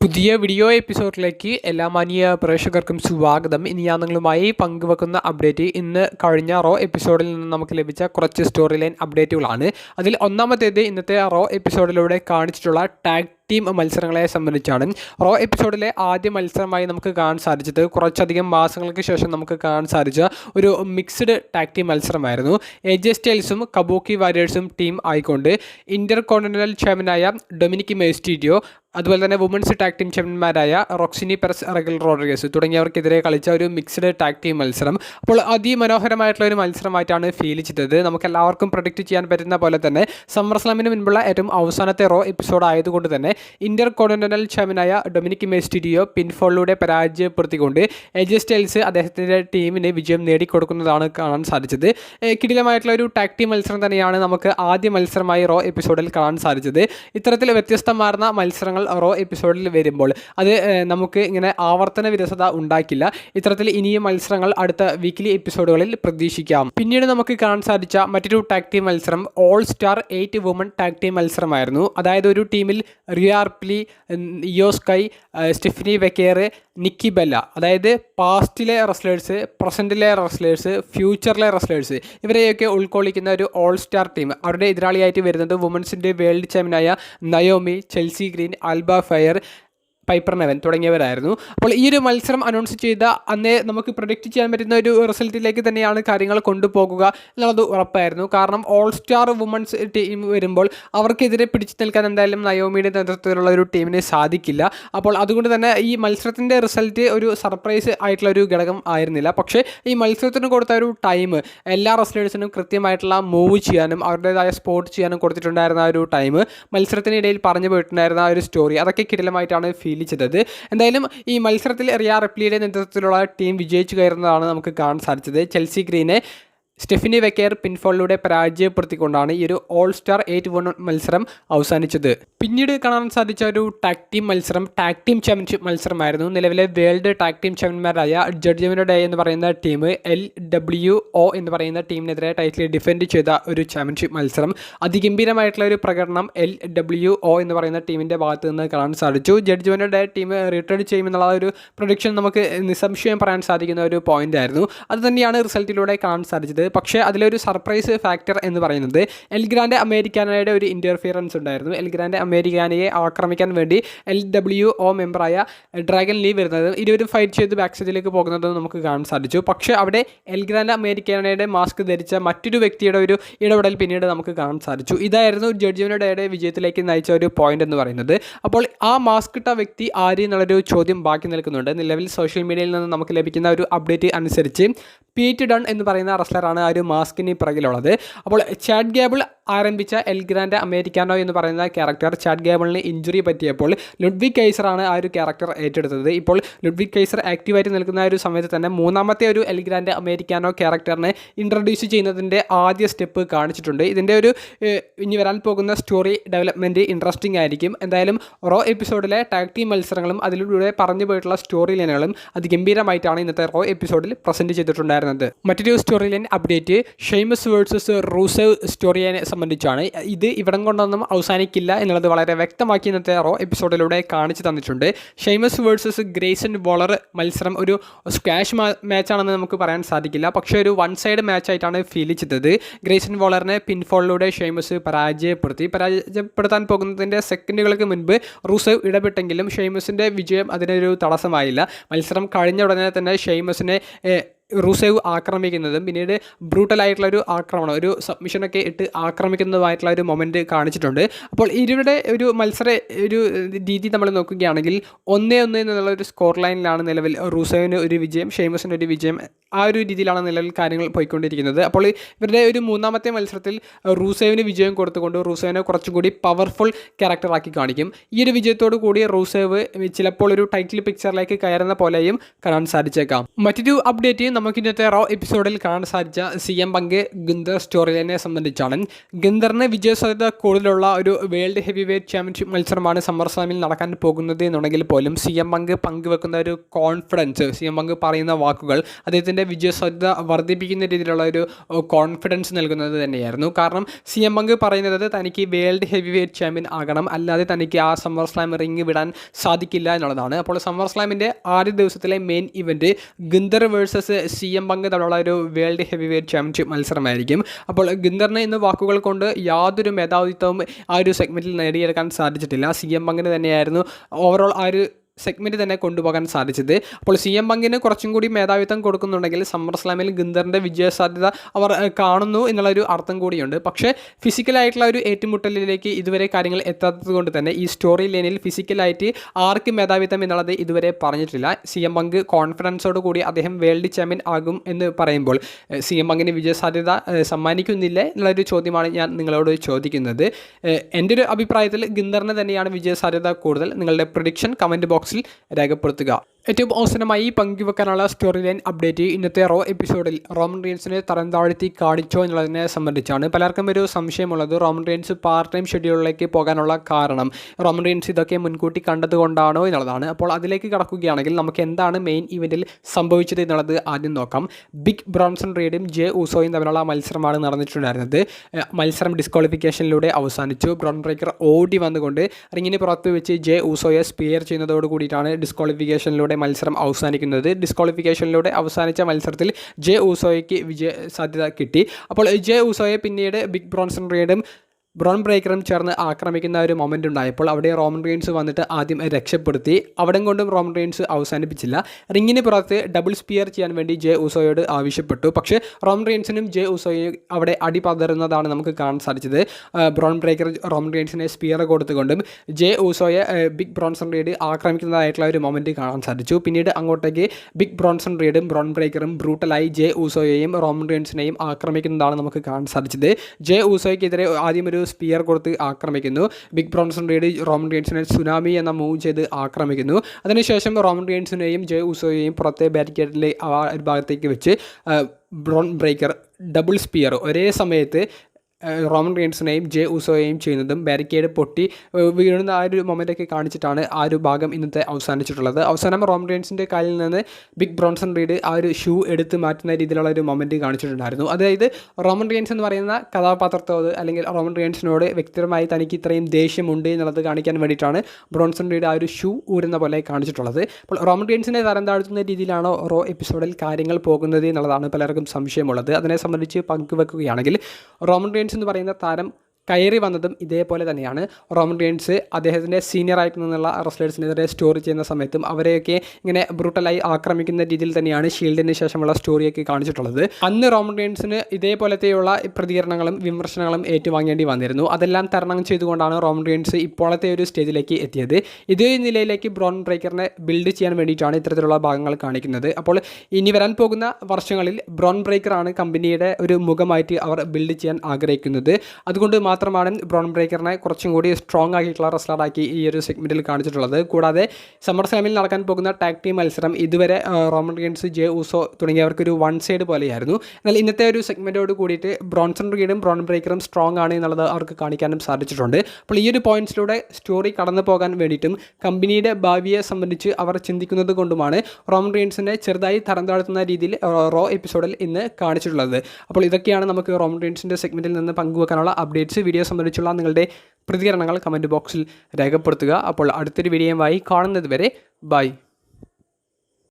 പുതിയ വീഡിയോ എപ്പിസോഡിലേക്ക് എല്ലാ മാന്യ പ്രേക്ഷകർക്കും സ്വാഗതം. ഇനി ഞാൻ നിങ്ങളുമായി പങ്കുവെക്കുന്ന അപ്ഡേറ്റ് ഇന്ന് കഴിഞ്ഞ റോ എപ്പിസോഡിൽ നിന്ന് നമുക്ക് ലഭിച്ച കുറച്ച് സ്റ്റോറി ലൈൻ അപ്ഡേറ്റുകളാണ് അതിൽ ഒന്നാമത്തേത് ഇന്നത്തെ റോ എപ്പിസോഡിലൂടെ കാണിച്ചിട്ടുള്ള ടാഗ് ടീം മത്സരങ്ങളെ സംബന്ധിച്ചാണ്. റോ എപ്പിസോഡിലെ ആദ്യ മത്സരമായി നമുക്ക് കാണാൻ സാധിച്ചത് കുറച്ചധികം മാസങ്ങൾക്ക് ശേഷം നമുക്ക് കാണാൻ സാധിച്ച ഒരു മിക്സ്ഡ് ടാക് ടീം മത്സരമായിരുന്നു. എജെ സ്റ്റൈൽസും കബൂക്കി വാരിയേഴ്സും ടീം ആയിക്കൊണ്ട് ഇന്റർ കോണ്ടിനൽ ചാമ്പ്യനായ ഡൊമിനിക് മെസ്റ്റീഡിയോ അതുപോലെ തന്നെ വുമൻസ് ടാക് ടീം ചാമ്പ്യന്മാരായ റോക്സിനി പെറസ് റഗൽ റോഡ്രിഗസ് തുടങ്ങിയവർക്കെതിരെ കളിച്ച ഒരു മിക്സ്ഡ് ടാക് ടീം മത്സരം. അപ്പോൾ അതിമനോഹരമായിട്ടുള്ള ഒരു മത്സരമായിട്ടാണ് ഫീൽ ചെയ്തത്. നമുക്ക് എല്ലാവർക്കും പ്രൊഡിക്റ്റ് ചെയ്യാൻ പറ്റുന്ന പോലെ തന്നെ സമ്മർ സ്ലാമിന് മുൻപുള്ള ഏറ്റവും അവസാനത്തെ റോ എപ്പിസോഡ് ആയതുകൊണ്ട് തന്നെ ഇന്റർ കോണ്ടിനൽ ചാമ്പ്യനായ ഡൊമിനിക് മെസ്റ്റിഡിയോ പിൻഫോളിലൂടെ പരാജയപ്പെടുത്തിക്കൊണ്ട് എജസ്റ്റൈൽസ് അദ്ദേഹത്തിന്റെ ടീമിന് വിജയം നേടിക്കൊടുക്കുന്നതാണ് കാണാൻ സാധിച്ചത്. കിടിലമായിട്ടുള്ള ഒരു ടാക്ടി മത്സരം തന്നെയാണ് നമുക്ക് ആദ്യ മത്സരമായി റോ എപ്പിസോഡിൽ കാണാൻ സാധിച്ചത്. ഇത്തരത്തിൽ വ്യത്യസ്തമാർന്ന മത്സരങ്ങൾ റോ എപ്പിസോഡിൽ വരുമ്പോൾ അത് നമുക്ക് ഇങ്ങനെ ആവർത്തന വിരസത ഉണ്ടാക്കില്ല. ഇത്തരത്തിൽ ഇനിയും മത്സരങ്ങൾ അടുത്ത വീക്കിലി എപ്പിസോഡുകളിൽ പ്രതീക്ഷിക്കാം. പിന്നീട് നമുക്ക് കാണാൻ സാധിച്ച മറ്റൊരു ടാഗ് ടീം മത്സരം all star eight woman tag team മത്സരമായിരുന്നു. അതായത് ഒരു ടീമിൽ Rhea Ripley Iyo Sky Stephanie Vaquer Nikki Bella അതായത് പാസ്റ്റിലെ റെസ്ലേഴ്സ് പ്രസന്റിലെ റെസ്ലേഴ്സ് ഫ്യൂച്ചറിലെ റെസ്ലേഴ്സ് ഇവരെയൊക്കെ ഉൾക്കൊള്ളിക്കുന്ന ഒരു ഓൾ സ്റ്റാർ ടീം അവരുടെ എതിരാളിയായിട്ട് വരുന്നത് വുമൻസിന്റെ വേൾഡ് ചാമ്പ്യനായ Naomi Chelsea Green Alba Fyre Piper Niven തുടങ്ങിയവരായിരുന്നു. അപ്പോൾ ഈ ഒരു മത്സരം അനൗൺസ് ചെയ്ത അന്നേ നമുക്ക് പ്രൊഡിക്റ്റ് ചെയ്യാൻ പറ്റുന്ന ഒരു റിസൾട്ടിലേക്ക് തന്നെയാണ് കാര്യങ്ങൾ കൊണ്ടുപോകുക എന്നുള്ളത് ഉറപ്പായിരുന്നു. കാരണം ഓൾ സ്റ്റാർ വുമൺസ് ടീം വരുമ്പോൾ അവർക്കെതിരെ പിടിച്ചു നിൽക്കാൻ എന്തായാലും നയോമിയുടെ നേതൃത്വത്തിലുള്ള ഒരു ടീമിന് സാധിക്കില്ല. അപ്പോൾ അതുകൊണ്ട് തന്നെ ഈ മത്സരത്തിന്റെ റിസൾട്ട് ഒരു സർപ്രൈസ് ആയിട്ടുള്ള ഒരു ഘടകം ആയിരുന്നില്ല. പക്ഷേ ഈ മത്സരത്തിന് കൊടുത്ത ഒരു ടൈം എല്ലാ റെസ്ലേഴ്സിനും കൃത്യമായിട്ടുള്ള മൂവ് ചെയ്യാനും അവരുടേതായ സ്പോർട്ട് ചെയ്യാനും കൊടുത്തിട്ടുണ്ടായിരുന്ന ഒരു ടൈം മത്സരത്തിനിടയിൽ പറഞ്ഞു പോയിട്ടുണ്ടായിരുന്ന ഒരു സ്റ്റോറി അതൊക്കെ കിടിലമായിട്ടാണ് ഫീൽ ചെയ്തത് എന്തായാലും ഈ മത്സരത്തിൽ റിയ റിപ്ലിയുടെ നേതൃത്വത്തിലുള്ള ടീം വിജയിച്ചു കയറുന്നതാണ് നമുക്ക് കാണാൻ സാധിച്ചത്. ചെൽസി ഗ്രീനെ സ്റ്റെഫിനി വെക്കേർ പിൻഫോളിലൂടെ പരാജയപ്പെടുത്തിക്കൊണ്ടാണ് ഈ ഒരു ഓൾ സ്റ്റാർ എയ്റ്റ് വൺ മത്സരം അവസാനിച്ചത്. പിന്നീട് കാണാൻ സാധിച്ച ഒരു ടാക് ടീം മത്സരം ടാക് ടീം ചാമ്പ്യൻഷിപ്പ് മത്സരമായിരുന്നു. നിലവിലെ വേൾഡ് ടാക് ടീം ചാമ്പ്യന്മാരായ ജഡ്ജിമിനോ ഡേ എന്ന് പറയുന്ന ടീം എൽ ഡബ്ല്യു ഒ എന്ന് പറയുന്ന ടീമിനെതിരെ ടൈറ്റിൽ ഡിഫെൻഡ് ചെയ്ത ഒരു ചാമ്പ്യൻഷിപ്പ് മത്സരം. അതിഗംഭീരമായിട്ടുള്ള ഒരു പ്രകടനം എൽ ഡബ്ല്യു ഒ എന്ന് പറയുന്ന ടീമിന്റെ ഭാഗത്ത് നിന്ന് കാണാൻ സാധിച്ചു. ജഡ്ജിമിനോ ഡേ ടീം റിട്ടേൺ ചെയ്യുമെന്നുള്ള ഒരു പ്രൊഡിക്ഷൻ നമുക്ക് നിസംശയം പറയാൻ സാധിക്കുന്ന ഒരു പോയിന്റ് ആയിരുന്നു. അത് തന്നെയാണ് റിസൾട്ടിലൂടെ കാണാൻ സാധിച്ചത്. പക്ഷേ അതിലൊരു സർപ്രൈസ് ഫാക്ടർ എന്ന് പറയുന്നത് എൽഗ്രാൻഡ് അമേരിക്കാനയുടെ ഒരു ഇന്റർഫിയറൻസ് ഉണ്ടായിരുന്നു. എൽഗ്രാൻഡ് അമേരിക്കാനയെ ആക്രമിക്കാൻ വേണ്ടി എൽ ഡബ്ല്യു ഒ മെമ്പറായ ഡ്രാഗൻ ലീ വരുന്നത് ഇരുവരും ഫൈറ്റ് ചെയ്ത് ബാക്ക് സൈഡിലേക്ക് പോകുന്നതും നമുക്ക് കാണാൻ സാധിച്ചു. പക്ഷേ അവിടെ എൽഗ്രാൻഡ് അമേരിക്കാനയുടെ മാസ്ക് ധരിച്ച മറ്റൊരു വ്യക്തിയുടെ ഒരു ഇടപെടൽ പിന്നീട് നമുക്ക് കാണാൻ സാധിച്ചു. ഇതായിരുന്നു ജഡ്ജിമിനോ ഡേയുടെ വിജയത്തിലേക്ക് നയിച്ച ഒരു പോയിന്റ് എന്ന് പറയുന്നത്. അപ്പോൾ ആ മാസ്ക് ഇട്ട വ്യക്തി ആര് എന്നുള്ളൊരു ചോദ്യം ബാക്കി നിൽക്കുന്നുണ്ട്. നിലവിൽ സോഷ്യൽ മീഡിയയിൽ നിന്ന് നമുക്ക് ലഭിക്കുന്ന ഒരു അപ്ഡേറ്റ് അനുസരിച്ച് പീറ്റ് ഡൺ എന്ന് പറയുന്ന റെസ്ലറാണ് ആ ഒരു മാസ്കിന് പിറകിലുള്ളത്. അപ്പോൾ ചാറ്റ് ഗേബിൾ ആരംഭിച്ച എൽ ഗ്രാൻഡ് അമേരിക്കാനോ എന്ന് പറയുന്ന ക്യാരക്ടർ ചാഡ് ഗേബിളിന് ഇഞ്ചുറി പറ്റിയപ്പോൾ ലുഡ്വിക് കൈസറാണ് ആ ഒരു ക്യാരക്ടർ ഏറ്റെടുത്തത്. ഇപ്പോൾ ലുഡ്വിക് കൈസർ ആക്റ്റീവായിട്ട് നിൽക്കുന്ന ഒരു സമയത്ത് തന്നെ മൂന്നാമത്തെ ഒരു എൽ ഗ്രാൻഡ് അമേരിക്കാനോ ക്യാരക്ടറിനെ ഇൻട്രൊഡ്യൂസ് ചെയ്യുന്നതിന്റെ ആദ്യ സ്റ്റെപ്പ് കാണിച്ചിട്ടുണ്ട്. ഇതിന്റെ ഒരു ഇനി വരാൻ പോകുന്ന സ്റ്റോറി ഡെവലപ്മെന്റ് ഇൻട്രസ്റ്റിംഗ് ആയിരിക്കും. എന്തായാലും റോ എപ്പിസോഡിലെ ടാഗ് മത്സരങ്ങളും അതിലൂടെ പറഞ്ഞു പോയിട്ടുള്ള സ്റ്റോറി ലൈനുകളും അതിഗംഭീരമായിട്ടാണ് ഇന്നത്തെ റോ എപ്പിസോഡിൽ പ്രസന്റ് ചെയ്തിട്ടുണ്ടായിരുന്നത്. മറ്റൊരു storyline update Sheamus versus Rusev story സംബന്ധിച്ചാണ് ഇത് ഇവിടം കൊണ്ടൊന്നും അവസാനിക്കില്ല എന്നുള്ളത് വളരെ വ്യക്തമാക്കി ഇന്നത്തെ റോ എപ്പിസോഡിലൂടെ കാണിച്ചു തന്നിട്ടുണ്ട്. ഷെയ്മസ് വേഴ്സസ് ഗ്രേസൻ ബോളർ മത്സരം ഒരു സ്ക്വാഷ് മാച്ചാണെന്ന് നമുക്ക് പറയാൻ സാധിക്കില്ല. പക്ഷേ ഒരു വൺ സൈഡ് മാച്ചായിട്ടാണ് ഫീൽ ചെയ്തത്. ഗ്രേസൻ ബോളറിനെ പിൻഫോളിലൂടെ ഷെയ്മസ് പരാജയപ്പെടുത്തി. പരാജയപ്പെടുത്താൻ പോകുന്നതിന്റെ സെക്കൻഡുകൾക്ക് മുൻപ് റൂസേവ് ഇടപെട്ടെങ്കിലും ഷെയ്മസിന്റെ വിജയം അതിനൊരു തടസ്സമായില്ല. മത്സരം കഴിഞ്ഞ ഉടനെ തന്നെ ഷെയ്മസിനെ റൂസേവ് ആക്രമിക്കുന്നതും പിന്നീട് ബ്രൂട്ടലായിട്ടുള്ള ഒരു ആക്രമണം ഒരു സബ്മിഷനൊക്കെ ഇട്ട് ആക്രമിക്കുന്നതുമായിട്ടുള്ള ഒരു മൊമെന്റ് കാണിച്ചിട്ടുണ്ട്. അപ്പോൾ ഇവരുടെ ഒരു മത്സര ഒരു രീതി നമ്മൾ നോക്കുകയാണെങ്കിൽ ഒന്നേ ഒന്ന് എന്നുള്ള ഒരു സ്കോർ ലൈനിലാണ് നിലവിൽ റൂസേവിന് ഒരു വിജയം ഷെയ്മസിന് ഒരു വിജയം ആ ഒരു രീതിയിലാണ് നിലവിൽ കാര്യങ്ങൾ പോയിക്കൊണ്ടിരിക്കുന്നത്. അപ്പോൾ ഇവരുടെ ഒരു മൂന്നാമത്തെ മത്സരത്തിൽ റൂസേവിന് വിജയം കൊടുത്തുകൊണ്ട് റൂസേവിനെ കുറച്ചും കൂടി പവർഫുൾ ക്യാരക്ടറാക്കി കാണിക്കും. ഈ ഒരു വിജയത്തോടു കൂടി റൂസേവ് ചിലപ്പോൾ ഒരു ടൈറ്റിൽ പിക്ചറിലേക്ക് കയറുന്ന പോലെയും കാണാൻ സാധിച്ചേക്കാം. മറ്റൊരു അപ്ഡേറ്റ് നമുക്ക് ഇന്നത്തെ റോ എപ്പിസോഡിൽ കാണാൻ സാധിച്ച സി എം പങ്ക് ഗിന്ദർ സ്റ്റോറി ലൈനെ സംബന്ധിച്ചാണ്. ഗിന്ദറിന് വിജയസാധ്യത കൂടുതലുള്ള ഒരു വേൾഡ് ഹെവി വെയ്റ്റ് ചാമ്പ്യൻഷിപ്പ് മത്സരമാണ് സമ്മർ സ്ലാമിൽ നടക്കാൻ പോകുന്നത് എന്നുണ്ടെങ്കിൽ പോലും സി എം പങ്ക് പങ്കുവെക്കുന്ന ഒരു കോൺഫിഡൻസ് സി എം പങ്ക് പറയുന്ന വാക്കുകൾ അദ്ദേഹത്തിന്റെ വിജയസാധ്യത വർദ്ധിപ്പിക്കുന്ന രീതിയിലുള്ള ഒരു കോൺഫിഡൻസ് നൽകുന്നത് തന്നെയായിരുന്നു. കാരണം സി എം പങ്ക് പറയുന്നത് തനിക്ക് വേൾഡ് ഹെവി വെയ്റ്റ് ചാമ്പ്യൻ ആകണം. അല്ലാതെ തനിക്ക് ആ സമ്മർ സ്ലാം റിങ് വിടാൻ സാധിക്കില്ല എന്നുള്ളതാണ്. അപ്പോൾ സമ്മർ സ്ലാമിന്റെ ആദ്യ ദിവസത്തിലെ main event Gunther versus C M Punk തമ്മിലുള്ള ഒരു വേൾഡ് ഹെവി വെയ്റ്റ് ചാമ്പ്യൻഷിപ്പ് മത്സരമായിരിക്കും. അപ്പോൾ ഗിന്ദറിനെ ഇന്ന് വാക്കുകൾ കൊണ്ട് യാതൊരു മേധാവിത്വവും ആ ഒരു സെഗ്മെന്റിൽ നേടിയെടുക്കാൻ സാധിച്ചിട്ടില്ല. സി എം പങ്കിന് തന്നെയായിരുന്നു. ഓവറോൾ ആ ഒരു സെഗ്മെന്റ് തന്നെ കൊണ്ടുപോകാൻ സാധിച്ചത്. അപ്പോൾ സി എം പങ്കിന് കുറച്ചും കൂടി മേധാവിത്വം കൊടുക്കുന്നുണ്ടെങ്കിൽ സമ്മർ സ്ലാമിൽ ഗിന്ദറിന്റെ വിജയസാധ്യത അവർ കാണുന്നു എന്നുള്ളൊരു അർത്ഥം കൂടിയുണ്ട്. പക്ഷേ ഫിസിക്കലായിട്ടുള്ള ഒരു ഏറ്റുമുട്ടലിലേക്ക് ഇതുവരെ കാര്യങ്ങൾ എത്താത്തത് തന്നെ ഈ സ്റ്റോറി ലൈനിൽ ഫിസിക്കലായിട്ട് ആർക്ക് മേധാവിത്വം എന്നുള്ളത് ഇതുവരെ പറഞ്ഞിട്ടില്ല. സി എം പങ്ക് കോൺഫിഡൻസോട് കൂടി അദ്ദേഹം വേൾഡ് ചാമ്പ്യൻ ആകും എന്ന് പറയുമ്പോൾ സി എം പങ്കിന് വിജയ സാധ്യത സമ്മാനിക്കുന്നില്ലേ എന്നുള്ളൊരു ചോദ്യമാണ് ഞാൻ നിങ്ങളോട് ചോദിക്കുന്നത്. എന്റെ ഒരു അഭിപ്രായത്തിൽ ഗിന്ദറിന് തന്നെയാണ് വിജയ സാധ്യത കൂടുതൽ. നിങ്ങളുടെ പ്രൊഡിക്ഷൻ കമന്റ് ബോക്സിൽ രേഖപ്പെടുത്തുക. ഏറ്റവും അവസരമായി പങ്കുവെക്കാനുള്ള സ്റ്റോറി ലൈൻ അപ്ഡേറ്റ് ഇന്നത്തെ റോ എപ്പിസോഡിൽ റോമൻ റീൻസിനെ തരം താഴ്ത്തി കാണിച്ചോ എന്നുള്ളതിനെ സംബന്ധിച്ചാണ് പലർക്കും ഒരു സംശയമുള്ളത് റോമൻ റീൻസ് പാർട്ട് ടൈം ഷെഡ്യൂളിലേക്ക് പോകാനുള്ള കാരണം. റോമൻ റീൻസ് ഇതൊക്കെ മുൻകൂട്ടി കണ്ടതുകൊണ്ടാണോ എന്നുള്ളതാണ്. അപ്പോൾ അതിലേക്ക് കടക്കുകയാണെങ്കിൽ നമുക്ക് എന്താണ് മെയിൻ ഇവന്റിൽ സംഭവിച്ചത് എന്നുള്ളത് ആദ്യം നോക്കാം. ബിഗ് ബ്രോൺസൺ റീഡും ജെ ഊസോയും തമ്മിലുള്ള മത്സരമാണ് നടന്നിട്ടുണ്ടായിരുന്നത്. മത്സരം ഡിസ്ക്വാളിഫിക്കേഷനിലൂടെ അവസാനിച്ചു. ബ്രോൺ ബ്രേക്കർ ഓടി വന്നുകൊണ്ട് റിങ്ങിന് പുറത്ത് വെച്ച് ജെ ഊസോയെ സ്പിയർ ചെയ്യുന്നതോട് കൂടിയിട്ടാണ് ഡിസ്ക്വാളിഫിക്കേഷനിലൂടെ മത്സരം അവസാനിക്കുന്നത്. ഡിസ്ക്വാളിഫിക്കേഷനിലൂടെ അവസാനിച്ച മത്സരത്തിൽ ജെ ഊസോയ്ക്ക് വിജയ സാധ്യത കിട്ടി. അപ്പോൾ ജെ ഊസോയെ പിന്നീട് ബിഗ് ബ്രോൺസൺ റീഡും ബ്രോൺ ബ്രേക്കറും ചേർന്ന് ആക്രമിക്കുന്ന ഒരു മൊമെന്റ് ഉണ്ടായപ്പോൾ അവിടെ റോമൻ റെയിൻസ് വന്നിട്ട് ആദ്യം രക്ഷപ്പെടുത്തി. അവിടെ കൊണ്ടും റോമൻ റെയിൻസ് അവസാനിപ്പിച്ചില്ല. റിങ്ങിന് പുറത്ത് ഡബിൾ സ്പിയർ ചെയ്യാൻ വേണ്ടി ജെ ഉസോയോട് ആവശ്യപ്പെട്ടു. പക്ഷേ റോമൻ റെയിൻസിനും ജെ ഉസോയും അവിടെ അടി പതറുന്നതാണ് നമുക്ക് കാണാൻ സാധിച്ചത്. ബ്രോൺ ബ്രേക്കർ റോമൻ റെയിൻസിനെ സ്പിയർ കൊടുത്തുകൊണ്ടും ജെ ഉസോയെ ബിഗ് ബ്രോൺസൺ റീഡ് ആക്രമിക്കുന്നതായിട്ടുള്ള ഒരു മൊമെന്റ് കാണാൻ സാധിച്ചു. പിന്നീട് അങ്ങോട്ടേക്ക് ബിഗ് ബ്രോൺസൺ റീഡും ബ്രോൺ ബ്രേക്കറും ബ്രൂട്ടലായി ജെ ഉസോയെയും റോമൻ റെയിൻസിനെയും ആക്രമിക്കുന്നതാണ് നമുക്ക് കാണാൻ സാധിച്ചത്. ജെ ഉസോയ്ക്കെതിരെ ആദ്യം ഒരു സ്പിയർ കൊടുത്ത് ആക്രമിക്കുന്നു. ബിഗ് ബ്രോൺസൺ റീഡ് റോമൻ റിയൻസിനെ സുനാമി എന്ന മൂവ് ചെയ്ത് ആക്രമിക്കുന്നു. അതിനുശേഷം റോമൻ റിയൻസിനെയും ജെ ഉസോയെയും പുറത്തെ ബാരിക്കേഡിലെ ആ ഒരു ഭാഗത്തേക്ക് വെച്ച് ബ്രോൺ ബ്രേക്കർ ഡബിൾ സ്പിയർ ഒരേ സമയത്ത് റോമൻ റീൻസിനെയും ജെ ഉസോയെയും ചെയ്യുന്നതും ബാരിക്കേഡ് പൊട്ടി വീഴുന്ന ആ ഒരു മൊമെന്റൊക്കെ കാണിച്ചിട്ടാണ് ആ ഒരു ഭാഗം ഇന്നത്തെ അവസാനിച്ചിട്ടുള്ളത്. അവസാനം റോമൻ റീൻസിന്റെ കാലിൽ നിന്ന് ബിഗ് ബ്രോൺസൺ റീഡ് ആ ഒരു ഷൂ എടുത്ത് മാറ്റുന്ന രീതിയിലുള്ള ഒരു മൊമെന്റ് കാണിച്ചിട്ടുണ്ടായിരുന്നു. അതായത് റോമൻ റീൻസ് എന്ന് പറയുന്ന കഥാപാത്രത്തോട് അല്ലെങ്കിൽ റോമൻ റീൻസിനോട് വ്യക്തിപരമായി തനിക്ക് ഇത്രയും ദേഷ്യമുണ്ട് എന്നുള്ളത് കാണിക്കാൻ വേണ്ടിയിട്ടാണ് ബ്രോൺസൺ റീഡ് ആ ഒരു ഷൂ ഊരുന്ന പോലെ കാണിച്ചിട്ടുള്ളത്. അപ്പോൾ റോമൻ റീൻസിനെ തരം താഴ്ത്തുന്ന രീതിയിലാണോ റോ എപ്പിസോഡിൽ കാര്യങ്ങൾ പോകുന്നത് എന്നുള്ളതാണ് പലർക്കും സംശയമുള്ളത്. അതിനെ സംബന്ധിച്ച് പങ്കുവെക്കുകയാണെങ്കിൽ റോമൻ റെയിൻസ് എന്ന് പറയുന്ന താരം കയറി വന്നതും ഇതേപോലെ തന്നെയാണ്. റോമൻ റെയിൻസ് അദ്ദേഹത്തിന്റെ സീനിയർ ആയിട്ട് നിന്നുള്ള റെസ്ലേഴ്സിനെതിരെ സ്റ്റോറി ചെയ്യുന്ന സമയത്തും അവരെയൊക്കെ ഇങ്ങനെ ബ്രൂട്ടലായി ആക്രമിക്കുന്ന രീതിയിൽ തന്നെയാണ് ഷീൽഡിന് ശേഷമുള്ള സ്റ്റോറിയൊക്കെ കാണിച്ചിട്ടുള്ളത്. അന്ന് റോമൻ റെയിൻസിന് ഇതേപോലത്തെയുള്ള പ്രതികരണങ്ങളും വിമർശനങ്ങളും ഏറ്റുവാങ്ങേണ്ടി വന്നിരുന്നു. അതെല്ലാം തരണം ചെയ്തുകൊണ്ടാണ് റോമൻ റെയിൻസ് ഇപ്പോഴത്തെ ഒരു സ്റ്റേജിലേക്ക് എത്തിയത്. ഇതേ നിലയിലേക്ക് ബ്രോൺ ബ്രേക്കറിനെ ബിൽഡ് ചെയ്യാൻ വേണ്ടിയിട്ടാണ് ഇത്തരത്തിലുള്ള ഭാഗങ്ങൾ കാണിക്കുന്നത്. അപ്പോൾ ഇനി വരാൻ പോകുന്ന വർഷങ്ങളിൽ ബ്രോൺ ബ്രേക്കറാണ് കമ്പനിയുടെ ഒരു മുഖമായിട്ട് അവർ ബിൽഡ് ചെയ്യാൻ ആഗ്രഹിക്കുന്നത്. അതുകൊണ്ട് മാത്രമാണ് ബ്രോൺ ബ്രേക്കറിനെ കുറച്ചും കൂടി സ്ട്രോങ് ആക്കിയിട്ടുള്ള റെസ്ലറാക്കി ഈ ഒരു സെഗ്മെന്റിൽ കാണിച്ചിട്ടുള്ളത്. കൂടാതെ സമ്മർ സ്ലാമിൽ നടക്കാൻ പോകുന്ന ടാക് ടീം മത്സരം ഇതുവരെ റോമൻ റീൻസ് ജെ ഊസോ തുടങ്ങിയവർക്ക് ഒരു വൺ സൈഡ് പോലെയായിരുന്നു. എന്നാൽ ഇന്നത്തെ ഒരു സെഗ്മെന്റോട് കൂടിയിട്ട് ബ്രോൺസൺ റീഡും ബ്രോൺ ബ്രേക്കറും സ്ട്രോങ് ആണ് എന്നുള്ളത് അവർക്ക് കാണിക്കാനും സാധിച്ചിട്ടുണ്ട്. അപ്പോൾ ഈ ഒരു പോയിന്റ്സിലൂടെ സ്റ്റോറി കടന്നു പോകാൻ വേണ്ടിയിട്ടും കമ്പനിയുടെ ഭാവിയെ സംബന്ധിച്ച് അവർ ചിന്തിക്കുന്നത് കൊണ്ടുമാണ് റോമൻ റീൻസിനെ ചെറുതായി തരം താഴ്ത്തുന്ന രീതിയിൽ റോ എപ്പിസോഡിൽ ഇന്ന് കാണിച്ചിട്ടുള്ളത്. അപ്പോൾ ഇതൊക്കെയാണ് നമുക്ക് റോമൻ റീൻസിന്റെ സെഗ്മെന്റിൽ നിന്ന് പങ്കുവെക്കാനുള്ള അപ്ഡേറ്റ്സ് വീഡിയോ സംബന്ധിച്ചുള്ള നിങ്ങളുടെ പ്രതികരണങ്ങൾ കമന്റ് ബോക്സിൽ രേഖപ്പെടുത്തുക. അപ്പോൾ അടുത്തൊരു വീഡിയോയുമായി കാണുന്നത് വരെ ബൈ